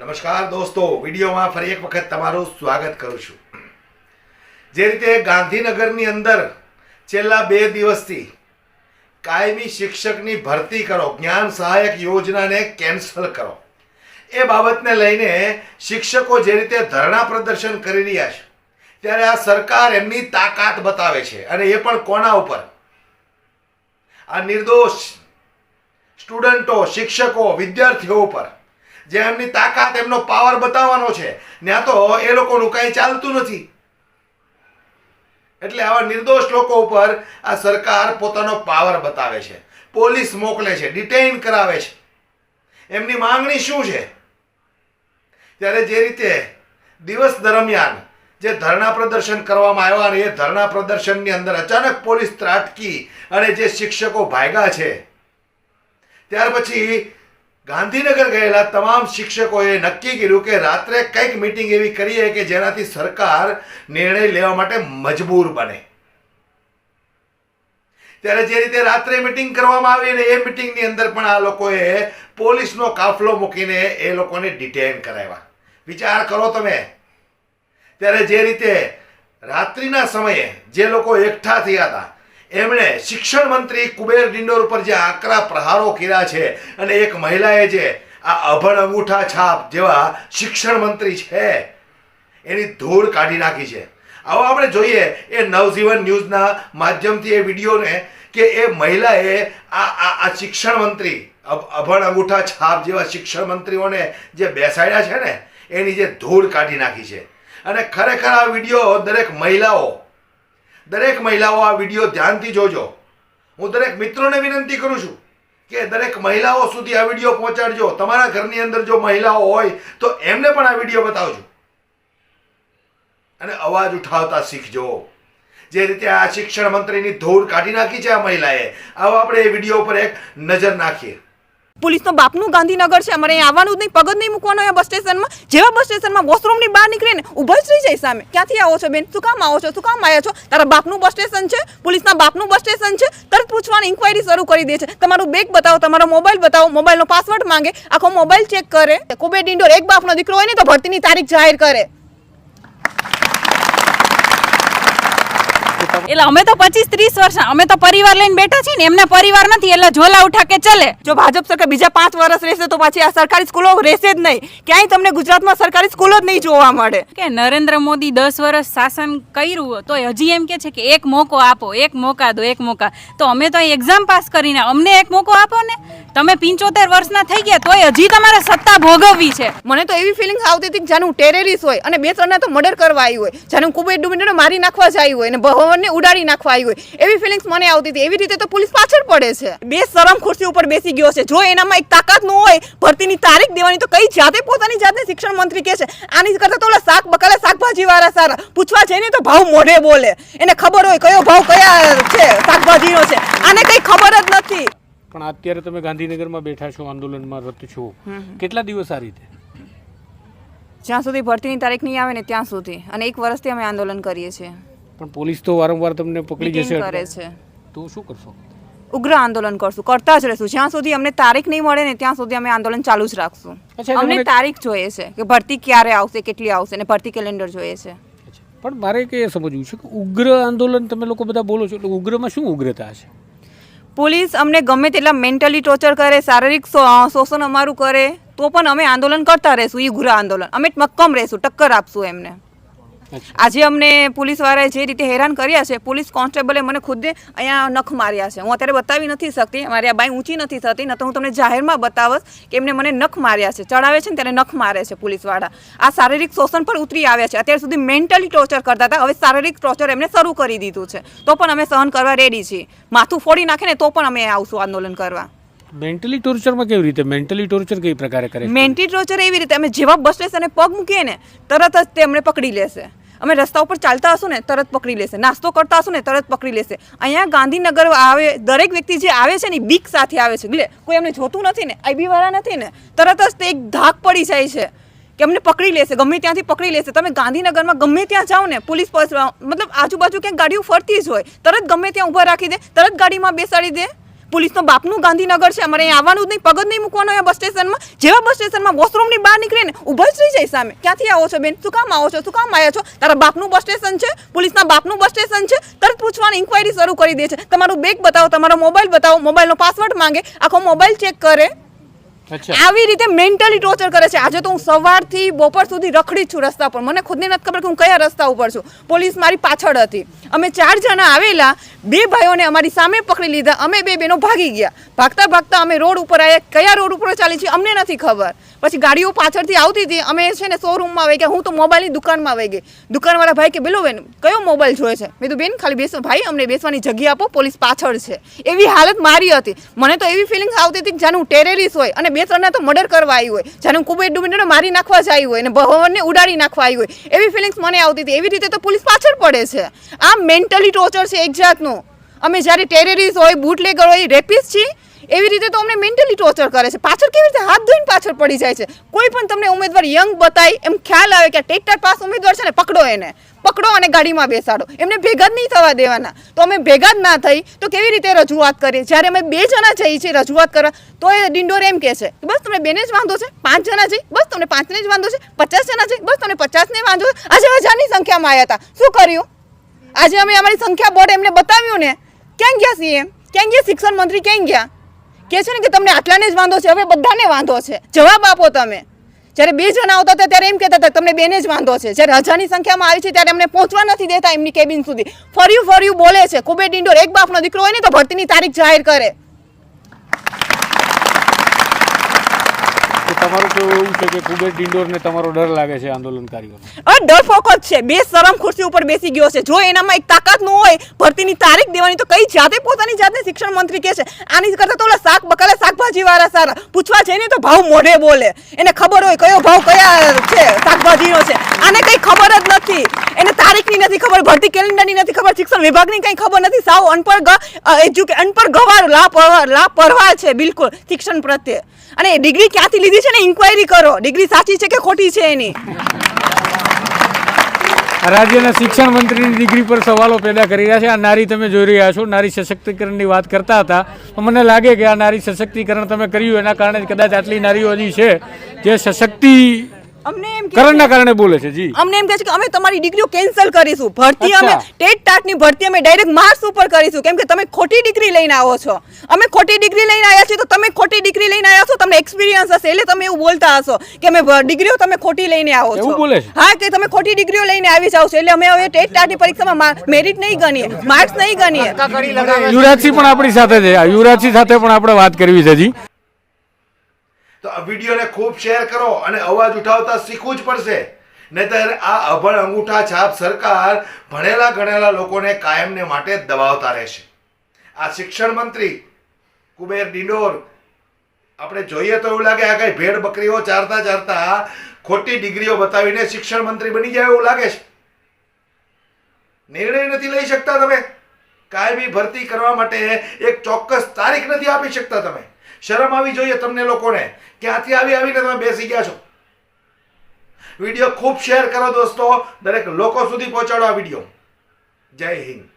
નમસ્કાર દોસ્તો, વિડીયોમાં ફરી એક વખત તમારું સ્વાગત કરું છું. જે રીતે ગાંધીનગરની અંદર છેલ્લા બે દિવસથી કાયમી શિક્ષકની ભરતી કરો, જ્ઞાન સહાયક યોજનાને કેન્સલ કરો. એ બાબતને લઈને શિક્ષકો જે રીતે ધરણા પ્રદર્શન કરી રહ્યા છે, ત્યારે આ સરકાર એમની તાકાત બતાવે છે અને એ પણ કોના ઉપર? આ નિર્દોષ સ્ટુડન્ટો, શિક્ષકો, વિદ્યાર્થીઓ ઉપર. જે તાકાત, એમનો પાવર બતાવવાનો છે. ત્યાં તો એ લોકોનું કાંઈ ચાલતું નથી. એટલે આવા નિર્દોષ લોકો ઉપર આ સરકાર પોતાનો પાવર બતાવે છે. પોલીસ મોકલે છે ડિટેઇન કરાવે છે. એમની માંગણી શું છે? ત્યારે જે રીતે દિવસ દરમિયાન જે ધરણા પ્રદર્શન કરવામાં આવ્યા અને એ ધરણા પ્રદર્શનની અંદર અચાનક પોલીસ ત્રાટકી અને જે શિક્ષકો ભાગ્યા છે, ત્યાર પછી ગાંધીનગર ગયેલા તમામ શિક્ષકોએ નક્કી કર્યું કે રાત્રે કંઈક મિટિંગ એવી કરીએ કે જેનાથી સરકાર નિર્ણય લેવા માટે મજબૂર બને. ત્યારે જે રીતે રાત્રે મિટિંગ કરવામાં આવી અને એ મિટિંગની અંદર પણ આ લોકોએ પોલીસનો કાફલો મૂકીને એ લોકોને ડિટેન કરાવ્યા. વિચાર કરો તમે. ત્યારે જે રીતે રાત્રિના સમયે જે લોકો એકઠા થયા હતા એમણે શિક્ષણ મંત્રી કુબેર ડિંડોર ઉપર જે આકરા પ્રહારો કર્યા છે અને એક મહિલાએ જે આ અભણ અંગૂઠા છાપ જેવા શિક્ષણ મંત્રી છે, એની ધૂળ કાઢી નાખી છે. આવો આપણે જોઈએ એ નવજીવન ન્યૂઝના માધ્યમથી એ વિડીયોને કે એ મહિલાએ આ આ આ શિક્ષણ મંત્રી, અભ- અભણ અંગૂઠા છાપ જેવા શિક્ષણ મંત્રીઓને જે બેસાડ્યા છે ને, એની જે ધૂળ કાઢી નાખી છે. અને ખરેખર આ વીડિયો દરેક મહિલાઓ દરેક મહિલાઓ આ વીડિયો ધ્યાનથી જોજો. હું દરેક મિત્રોને વિનંતી કરું છું કે દરેક મહિલાઓ સુધી આ વીડિયો પહોંચાડજો. તમારા ઘરની અંદર જો મહિલાઓ હોય તો એમને પણ આ વીડિયો બતાવજો. અને અવાજ ઉઠાવતા શીખજો. જે રીતે આ શિક્ષણ મંત્રીની ધૂળ કાઢી નાખી છે આ મહિલાએ, આવો આપણે એ વીડિયો ઉપર એક નજર નાખીએ. પોલીસનો બાપનું ગાંધીનગર છે. અમારે અહીંયા આવવાનું જ નહીં. પગ જ નહીં મૂકવાનો અહીંયા બસ સ્ટેશનમાં. જેવા બસ સ્ટેશનમાં વોશરૂમની બહાર નીકળે ને ઊભા જ રહી જાય સામે. ક્યાંથી આવો છો બેન? શું કામ આવો છો? શું કામ આવ્યા છો? તારા બાપનું બસ સ્ટેશન છે? પોલીસના બાપનું બસ સ્ટેશન છે? તરત પૂછવાની ઇન્ક્વાયરી શરૂ કરી દે છે. તમારું બેગ બતાવો, તમારો મોબાઈલ બતાવો મોબાઈલનો પાસવર્ડ માંગે, આખો મોબાઈલ ચેક કરે. કુબેર ડિંડોર, એક બાપનો દીકરો હોય ને તો ભરતીની તારીખ જાહેર કરે. એટલે અમે તો પચીસ ત્રીસ વર્ષ અમે તો પરિવાર લઈને બેઠા છીએ ને એમને પરિવાર નથી એટલે ઝોલા ઉઠા કે ચલે. જો ભાજપ સરકાર બીજા પાંચ વર્ષ રહેશે તો પાછી આ સરકારી સ્કૂલો રહેશે જ નહીં. ક્યાંય તમને ગુજરાતમાં સરકારી સ્કૂલો જ નહીં જોવા મળે. કે નરેન્દ્ર મોદી દસ વર્ષ શાસન કર્યું તો હજી એમ કે છે કે એક મોકો આપો એક મોકા દો એક મોકા. તો અમે તો એક્ઝામ પાસ કરીને અમને એક મોકો આપો ને. તમે પિંચોતેર વર્ષના થઈ ગયા તોય હજી તમારે સત્તા ભોગવવી છે. મને તો એવી ફિલિંગ આવતી હતી કે જાણે હું ટેરેરિસ્ટ હોય અને બે ત્રણના તો મર્ડર કરવા આવી હોય જાણે હું કુબેર ડુબીને મારી નાખવા જ આવી હોય અને ભવનને ઉડાડી નાખવા આવી હોય. એવી ફિલિંગ્સ મને આવતી હતી. એવી રીતે તો પોલીસ પાછળ પડે છે. બે શરમ ખુરશી ઉપર બેસી ગયો છે. જો એનામાં એક તાકાત ન હોય ભરતીની તારીખ દેવાની તો કઈ જાતે પોતાની જાતને શિક્ષણ મંત્રી કહે છે? આની કરતા તો ઓલા શાક બકાલા શાકભાજી વાળા સારા. પૂછવા જઈને તો ભાવ મોઢે બોલે. એને ખબર હોય કયો ભાવ કયા છે શાકભાજીનો છે. આને કઈ ખબર જ નથી. પણ અત્યારે તમે ગાંધીનગરમાં બેઠા છો આંદોલનમાં રત છો. કેટલા દિવસ આ રીતે? જ્યાં સુધી ભરતીની તારીખ નહીં આવે ને ત્યાં સુધી. અને એક વર્ષથી અમે આંદોલન કરીએ છીએ. પણ પોલીસ તો વારંવાર તમને પકડી જશે કરે છે. તો શું કરશો? ઉગ્ર આંદોલન કરશું. કરતા જ રહેશું. જ્યાં સુધી અમને તારીખ નહીં મળે ને ત્યાં સુધી અમે આંદોલન ચાલુ જ રાખશું. અમને તારીખ જોઈએ છે કે ભરતી ક્યારે આવશે કેટલી આવશે ને ભરતી કેલેન્ડર જોઈએ છે. પણ મારે કે સમજવું છે કે ઉગ્ર આંદોલન તમે લોકો બધા બોલો છો એટલે ઉગ્રમાં શું ઉગ્રતા છે? પોલીસ અમને ગમે તેટલા મેન્ટલી ટોર્ચર કરે શારીરિક શોષણ અમારું કરે તો પણ અમે આંદોલન કરતા રહીશું એ ઉગ્ર આંદોલન. અમે મક્કમ રહેશું ટક્કર આપશું એમને. આજે અમને પોલીસવાળાએ જે રીતે હેરાન કર્યા છે પોલીસ કોન્સ્ટેબલે મને ખુદે અહીંયા નખ માર્યા છે. હું અત્યારે બતાવી નથી શકતી મારી આ બાઈ ઊંચી નથી થતી ન તો હું તમને જાહેરમાં બતાવશ કે એમને મને નખ માર્યા છે. ચડાવે છે ને ત્યારે નખ મારે છે પોલીસવાળા. આ શારીરિક શોષણ પર ઉતરી આવ્યા છે. અત્યાર સુધી મેન્ટલી ટોર્ચર કરતા હતા હવે શારીરિક ટોર્ચર એમને શરૂ કરી દીધું છે. તો પણ અમે સહન કરવા રેડી છીએ. માથું ફોડી નાખે ને તો પણ અમે આવશું આંદોલન કરવા. મેન્ટલી ટોર્ચરમાં કેવી રીતે? મેન્ટલી ટોર્ચર કઈ પ્રકારે કરે મેન્ટલી ટોર્ચર એવી રીતે અમે જેવા બસ સ્ટેશને પગ મૂકીએ ને તરત જ તે અમને પકડી લેશે. અમે રસ્તા ઉપર ચાલતા હશું ને, તરત પકડી લેશે. નાસ્તો કરતા હશું ને, તરત પકડી લેશે. અહીંયા ગાંધીનગર આવે, દરેક વ્યક્તિ જે આવે છે ને બીક સાથે આવે છે. એટલે કોઈ અમને જોતું નથી ને આઈબીવાળા નથી ને, તરત જ તે એક ધાક પડી જાય છે કે અમને પકડી લેશે, ગમે ત્યાંથી પકડી લેશે. તમે ગાંધીનગરમાં ગમે ત્યાં જાઓ ને, પોલીસ પાસે મતલબ આજુબાજુ ક્યાંક ગાડીઓ ફરતી જ હોય, તરત ગમે ત્યાં ઊભા રાખી દે, તરત ગાડીમાં બેસાડી દે. પોલીસનો બાપનું ગાંધીનગર છે. અમારે અહીંયા આવવાનું જ નહીં. પગજ નહીં મૂકવાનો અહીંયા બસ સ્ટેશનમાં. જેવા બસ સ્ટેશનમાં વોશરૂમની બહાર નીકળે ને ઊભા જ રહી જાય સામે. ક્યાંથી આવો છો બેન? શું કામ આવો છો? શું કામ આવ્યા છો? તારા બાપનું બસ સ્ટેશન છે? પોલીસના બાપનું બસ સ્ટેશન છે? તરત પૂછવાની ઇન્ક્વાયરી શરૂ કરી દે છે. તમારું બેગ બતાવો, તમારો મોબાઈલ બતાવો. મોબાઈલનો પાસવર્ડ માંગે. આખો મોબાઈલ ચેક કરે. આવી રીતે મેન્ટલી ટોર્ચર કરે છે. આજે તો હું સવારથી બપોર સુધી રખડી છું રસ્તા પર. મને ખુદને નથી ખબર કે હું કયા રસ્તા ઉપર છું. પોલીસ મારી પાછળ હતી. અમે ચાર જણા આવેલા. બે ભાઈઓને અમારી સામે પકડી લીધા. અમે બે બહેનો ભાગી ગયા. ભાગતા ભાગતા અમે રોડ ઉપર આવ્યા કયા રોડ ઉપર ચાલી છીએ અમને નથી ખબર. પછી ગાડીઓ પાછળથી આવતી હતી. અમે છે ને શોરૂમમાં આવી ગયા હું તો મોબાઈલની દુકાનમાં આવી ગઈ. દુકાનવાળા ભાઈ કે, બેલો બેન, કયો મોબાઈલ જોઈએ છે? મેં તો, બેન, ખાલી બેસો. ભાઈ, અમને બેસવાની જગ્યા આપો. પોલીસ પાછળ છે. એવી હાલત મારી હતી. મને તો એવી ફિલિંગ્સ આવતી હતી કે જાણે હું ટેરેરિસ્ટ હોય અને બે ત્રણને તો મર્ડર કરવા આવી હોય. જાણે હું કુબેર ડુબીને મારી નાખવા જ આવી હોય અને ભવનને ઉડાડી નાખવા આવી હોય. એવી ફિલિંગ્સ મને આવતી હતી. એવી રીતે તો પોલીસ પાછળ પડે છે. આ મેન્ટલી ટોર્ચર છે એક જાતનું. અમે જ્યારે ટેરેરિસ્ટ હોય બુટલેગર હોય રેપિસ્ટ છીએ એવી તો અમને મેન્ટલી ટોર્ચર કરે છે. પાછળ કેવી રીતે હાથ ધોઈને પાછળ પડી જાય છે? કોઈ પણ તમને ઉમેદવાર યંગ બતાય, એમ ખ્યાલ આવે કે ટેક્ટર પાસ ઉમેદવાર છે ને, પકડો એને. પકડો અને ગાડીમાં બેસાડો. એમને ભેગા જ નહીં થવા દેવાના. તો અમે ભેગા જ ના થઈ, તો કેવી રીતે રજૂઆત કરીએ? જ્યારે અમે બે જણા જઈએ છીએ રજૂઆત કરવા, તો એ ડિંડોર એમ કહે છે કે બસ તમને બેને જ વાંધો છે, પાંચ જણા જઈ, બસ તમને પાંચને જ વાંધો છે, પચાસ જણા જઈ, બસ તમને પચાસને વાંધો છે. આજે હજારની સંખ્યામાં આવ્યા હતા. શું કર્યું? આજે અમે અમારી સંખ્યા બોર્ડ એમને બતાવ્યું ને. ક્યાં ગયા સીએમ? ક્યાં ગયા શિક્ષણ મંત્રી? ક્યાં ગયા? કે છે ને કે તમને આટલાને જ વાંધો છે, હવે બધાને વાંધો છે. જવાબ આપો તમે. જ્યારે બે જણા આવતા હતા ત્યારે એમ કહેતા હતા, તમને બેને જ વાંધો છે. જ્યારે હજારની સંખ્યામાં આવી છે ત્યારે અમને પહોંચવા નથી દેતા એમની કેબિન સુધી. ફર્યું ફર્યું બોલે છે, કુબેર ડિંડોર, એક બાપનો દીકરો હોય ને તો ભરતીની તારીખ જાહેર કરે. શાકભાજી વાળા સારા, પૂછવા જઈને તો ભાવ મોઢે બોલે. એને ખબર હોય કયો ભાવ કયા છે, શાકભાજીનો છે. આને કઈ ખબર જ નથી. એને તારીખની નથી ખબર, ભરતી કેલેન્ડરની નથી ખબર, શિક્ષણ વિભાગની કઈ ખબર નથી. સાવ અનપઢ ગ- એજ્યુકે અનપઢ ગવાર, લાપરવા લાપરવાહ છે, બિલકુલ, શિક્ષણ પ્રત્યે. અને ડિગ્રી ક્યાંથી લીધી છે ને ઇન્ક્વાયરી કરો. ડિગ્રી સાચી છે કે ખોટી છે એની? રાજ્યના શિક્ષણ મંત્રીની ડિગ્રી પર સવાલો પેદા કરી રહ્યા છે. આ નારી તમે જોઈ રહ્યા છો. નારી સશક્તિકરણની વાત કરતા હતા. તો મને લાગે કે આ નારી સશક્તિકરણ તમે કર્યું. એના કારણે કદાચ આટલી નારીઓ હજી છે. જે સશક્તિકરણના અમને એમ કહે કારણે બોલે છે જી. અમને એમ કહે છે કે અમે તમારી ડિગ્રીઓ કેન્સલ કરીશું. ભરતી અમે ટેટ ટાટની ભરતી અમે ડાયરેક્ટ માર્ક્સ ઉપર કરીશું. કેમ કે તમે ખોટી ડિગ્રી લઈને આવો છો. અમે ખોટી ડિગ્રી લઈને આવ્યા છીએ તો તમે ખોટી ડિગ્રી લઈને આવ્યા છો તમને એક્સપિરિયન્સ હશે. એટલે તમે એવું બોલતા હશો કે અમે ડિગ્રીઓ તમે ખોટી લઈને આવો છો. એવું બોલે હા કે તમે ખોટી ડિગ્રીઓ લઈને આવી જાવ છો. એટલે અમે હવે ટેટ ટાટની પરીક્ષામાં મેરિટ નહીં ગણીએ માર્ક્સ નહીં ગણીએ. યુવરાજસિંહ પણ આપણી સાથે છે. આ યુવરાજસિંહ સાથે પણ આપણે વાત કરવી છે જી. તો આ વિડીયોને ખૂબ શેર કરો અને અવાજ ઉઠાવતા શીખવું જ પડશે. નહીતર આ અભણ અંગૂઠા છાપ સરકાર ભણેલા ગણેલા લોકોને કાયમને માટે દબાવતા રહેશે. આ શિક્ષણ મંત્રી કુબેર ડિંડોર, આપણે જોઈએ તો એવું લાગે આ કઈ ભેડ બકરીઓ ચારતા ચારતા ખોટી ડિગ્રીઓ બતાવીને શિક્ષણ મંત્રી બની જાય એવું લાગે છે? નિર્ણય નથી લઈ શકતા તમે. કાયમી ભરતી કરવા માટે એક ચોક્કસ તારીખ નથી આપી શકતા તમે. શરમ આવી જોઈએ તમને લોકોને ક્યાંથી આવી આવીને તમે બેસી ગયા છો. વીડિયો ખૂબ શેર કરો દોસ્તો. દરેક લોકો સુધી પહોંચાડો આ વીડિયો. જય હિન્દ.